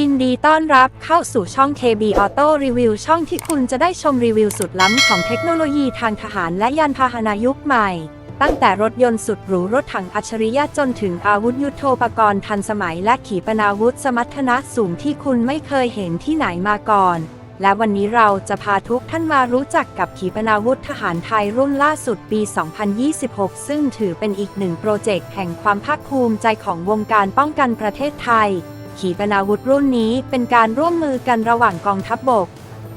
ยินดีต้อนรับเข้าสู่ช่อง KB Auto Review ช่องที่คุณจะได้ชมรีวิวสุดล้ำของเทคโนโลยีทางทหารและยานพาหนะยุคใหม่ ตั้งแต่รถยนต์สุดหรูรถถังอัจฉริยะจนถึงอาวุธยุโทโธปกรณ์ทันสมัยและขีปนาวุธสมรรถนะสูงที่คุณไม่เคยเห็นที่ไหนมาก่อน และวันนี้เราจะพาทุกท่านมารู้จักกับขีปนาวุธทหารไทยรุ่นล่าสุดปี 2026 ซึ่งถือเป็นอีกหนึ่งโปรเจกต์แห่งความภาคภูมิใจของวงการป้องกันประเทศไทย ขีปนาวุธรุ่นนี้เป็นการร่วมมือกันระหว่างกองทัพบบก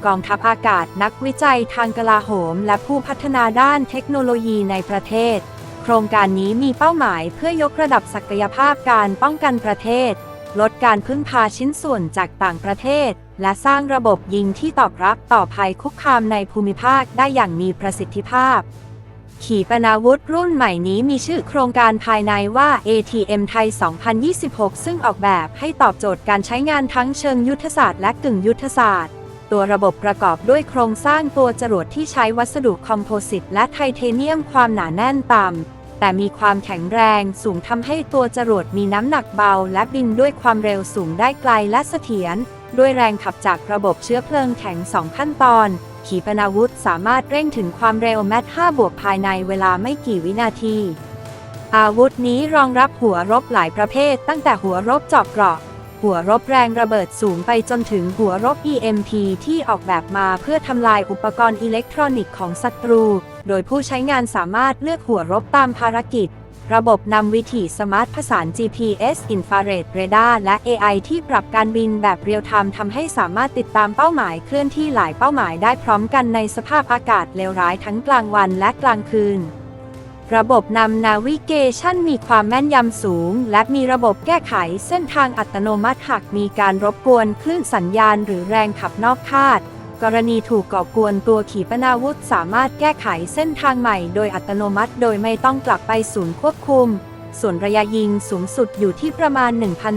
กองทัพอากาศนักวิจัยทางกลาโหม และผู้พัฒนาด้านเทคโนโลยีในประเทศ โครงการนี้มีเป้าหมายเพื่อยกระดับศักยภาพการป้องกันประเทศ ลดการพึ่งพาชิ้นส่วนจากต่างประเทศ และสร้างระบบยิงที่ตอบรับต่อภัยคุกคามในภูมิภาคได้อย่างมีประสิทธิภาพ ขีปนาวุธรุ่นใหม่นี้มีชื่อโครงการภายในว่า ATM ไทย 2026 ซึ่งออกแบบให้ตอบโจทย์การใช้งานทั้งเชิงยุทธศาสตร์และกึ่งยุทธศาสตร์ ตัวระบบประกอบด้วยโครงสร้างตัวจรวดที่ใช้วัสดุคอมโพสิตและไทเทเนียมความหนาแน่นต่ำ แต่มีความแข็งแรงสูงทำให้ตัวจรวดมีน้ำหนักเบา และบินด้วยความเร็วสูงได้ไกลและเสถียร ด้วยแรงขับจากระบบเชื้อเพลิงแข็ง 2 ขั้นตอน ขีปนาวุธสามารถเร่งถึงความเร็วแมท5บวกภายในเวลาไม่กี่วินาที อาวุธนี้รองรับหัวรบหลายประเภท ตั้งแต่หัวรบเจาะเกราะ หัวรบแรงระเบิดสูงไปจนถึงหัวรบ EMP ที่ออกแบบมาเพื่อทำลายอุปกรณ์อิเล็กทรอนิกส์ของศัตรู โดยผู้ใช้งานสามารถเลือกหัวรบตามภารกิจ ระบบนำวิถีสมาร์ทผสาน GPS อินฟราเรดเรดาร์และ AI ที่ปรับการบินแบบเรียลไทม์ทำให้สามารถติดตามเป้าหมายเคลื่อนที่หลายเป้าหมายได้พร้อมกันในสภาพอากาศเลวร้ายทั้งกลางวันและกลางคืน ระบบนำนาวิเกชันมีความแม่นยำสูง และมีระบบแก้ไขเส้นทางอัตโนมัติหากมีการรบกวนคลื่นสัญญาณหรือแรงขับนอกคาด กรณีถูกก่อกวนตัวขีปนาวุธสามารถแก้ไขเส้นทางใหม่โดยอัตโนมัติ โดยไม่ต้องกลับไปศูนย์ควบคุม ส่วนระยะยิงสูงสุดอยู่ที่ประมาณ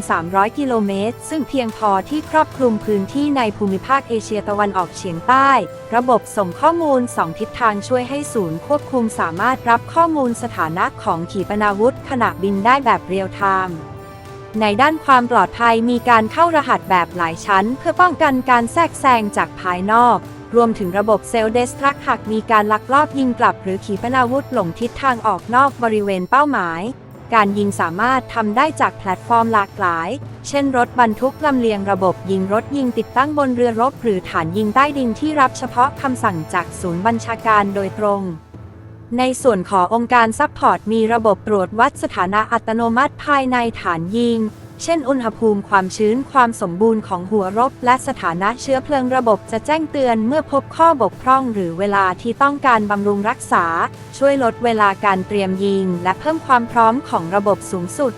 1,300 กิโลเมตร ซึ่งเพียงพอที่ครอบคลุมพื้นที่ในภูมิภาคเอเชียตะวันออกเฉียงใต้ ระบบส่งข้อมูล 2 ทิศทางช่วยให้ศูนย์ควบคุมสามารถรับข้อมูลสถานะของขีปนาวุธขณะบินได้แบบเรียลไทม์ ในด้านความปลอดภัยมีการเข้ารหัสแบบหลายชั้น เพื่อป้องกันการแทรกแซงจากภายนอก รวมถึงระบบเซลล์เดสทรักหากมีการลักลอบยิงกลับ หรือขีปนาวุธหลงทิศทางออกนอกบริเวณเป้าหมาย การยิงสามารถทำได้จากแพลตฟอร์มหลากหลาย เช่นรถบรรทุกลำเลียงระบบยิงรถยิงติดตั้งบนเรือรบ หรือฐานยิงใต้ดินที่รับเฉพาะคำสั่งจากศูนย์บัญชาการโดยตรง ในส่วนขององค์การซัพพอร์ตมีระบบตรวจวัดสถานะอัตโนมัติภายในฐานยิง เช่นอุณหภูมิความชื้นความสมบูรณ์ของหัวรบ และสถานะเชื้อเพลิงระบบจะแจ้งเตือนเมื่อพบข้อบกพร่องหรือเวลาที่ต้องการบำรุงรักษา ช่วยลดเวลาการเตรียมยิง และเพิ่มความพร้อมของระบบสูงสุด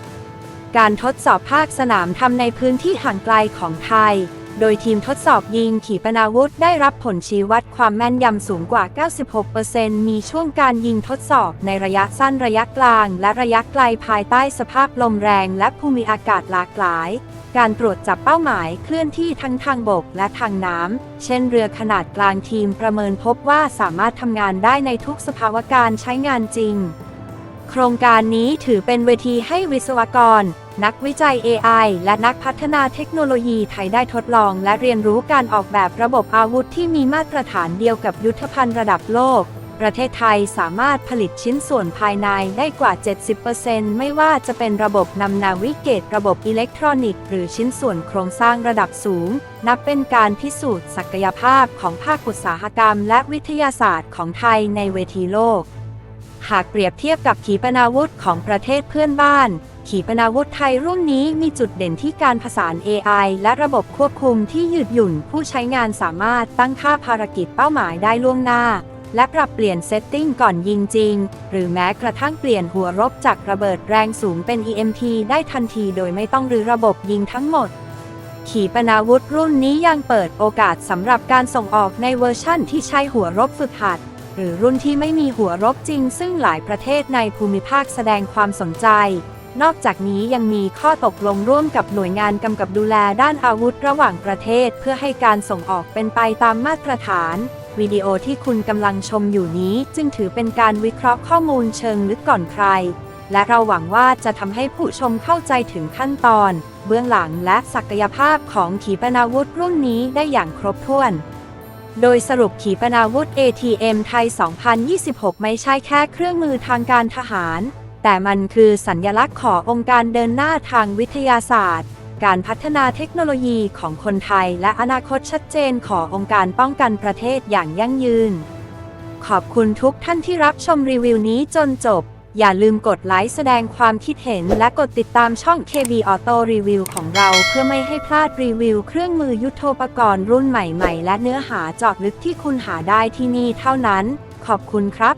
การทดสอบภาคสนามทำในพื้นที่ห่างไกลของไทย โดยทีมทดสอบยิงขีปนาวุธได้รับผลชี้วัดความแม่นยำสูงกว่า 96%มีช่วงการยิงทดสอบในระยะสั้นระยะกลาง และระยะไกลภายใต้สภาพลมแรงและภูมิอากาศหลากหลาย การตรวจจับเป้าหมายเคลื่อนที่ทั้งทางบกและทางน้ำ เช่นเรือขนาดกลางทีมประเมินพบว่าสามารถทำงานได้ในทุกสภาวะการใช้งานจริง โครงการนี้ถือเป็นเวทีให้วิศวกร นักวิจัย AI และนักพัฒนาเทคโนโลยีไทยได้ทดลองและเรียนรู้การออกแบบระบบอาวุธที่มีมาตรฐานเดียวกับยุทธภัณฑ์ระดับโลก ประเทศไทยสามารถผลิตชิ้นส่วนภายในได้กว่า 70%ไม่ว่าจะเป็นระบบนำนาวิเกตระบบอิเล็กทรอนิกส์หรือชิ้นส่วนโครงสร้างระดับสูง นับเป็นการพิสูจน์ศักยภาพของภาคอุตสาหกรรม และวิทยาศาสตร์ของไทยในเวทีโลก หากเปรียบเทียบกับขีปนาวุธของประเทศเพื่อนบ้าน ขีปนาวุธไทยรุ่นนี้มีจุดเด่นที่การผสาน AI และระบบควบคุมที่ยืดหยุ่นผู้ใช้งานสามารถตั้งค่าภารกิจเป้าหมายได้ล่วงหน้า และปรับเปลี่ยนเซตติ้งก่อนยิงจริง หรือแม้กระทั่งเปลี่ยนหัวรบจากระเบิดแรงสูงเป็น EMP ได้ทันทีโดยไม่ต้องรื้อระบบยิงทั้งหมดขีปนาวุธรุ่นนี้ยังเปิดโอกาสสำหรับการส่งออกในเวอร์ชั่นที่ใช้หัวรบฝึกหัด หรือรุ่นที่ไม่มีหัวรบจริง ซึ่งหลายประเทศในภูมิภาคแสดงความสนใจ นอกจากนี้ยังมีข้อตกลงร่วมกับหน่วยงานกำกับดูแลด้านอาวุธระหว่างประเทศ เพื่อให้การส่งออกเป็นไปตามมาตรฐาน วิดีโอที่คุณกำลังชมอยู่นี้จึงถือเป็นการวิเคราะห์ข้อมูลเชิงลึกก่อนใคร และเราหวังว่าจะทำให้ผู้ชมเข้าใจถึงขั้นตอน เบื้องหลังและศักยภาพของขีปนาวุธรุ่นนี้ได้อย่างครบถ้วนโดยสรุปขีปนาวุธ ATM ไทย 2026 ไม่ใช่แค่เครื่องมือทางการทหาร แต่มันคือสัญญลักษณ์ขององค์การเดินหน้าทางวิทยาศาสตร์ การพัฒนาเทคโนโลยีของคนไทย และอนาคตชัดเจนขององค์การป้องกันประเทศอย่างยั่งยืน ขอบคุณทุกท่านที่รับชมรีวิวนี้จนจบ อย่าลืมกดไลค์แสดงความคิดเห็น และกดติดตามช่อง KB Auto Review ของเราเพื่อไม่ให้พลาดรีวิว เครื่องมือยุทโธปกรณ์รุ่นใหม่ๆ และเนื้อหาเจาะลึกที่คุณหาได้ที่นี่เท่านั้น ขอบคุณครับ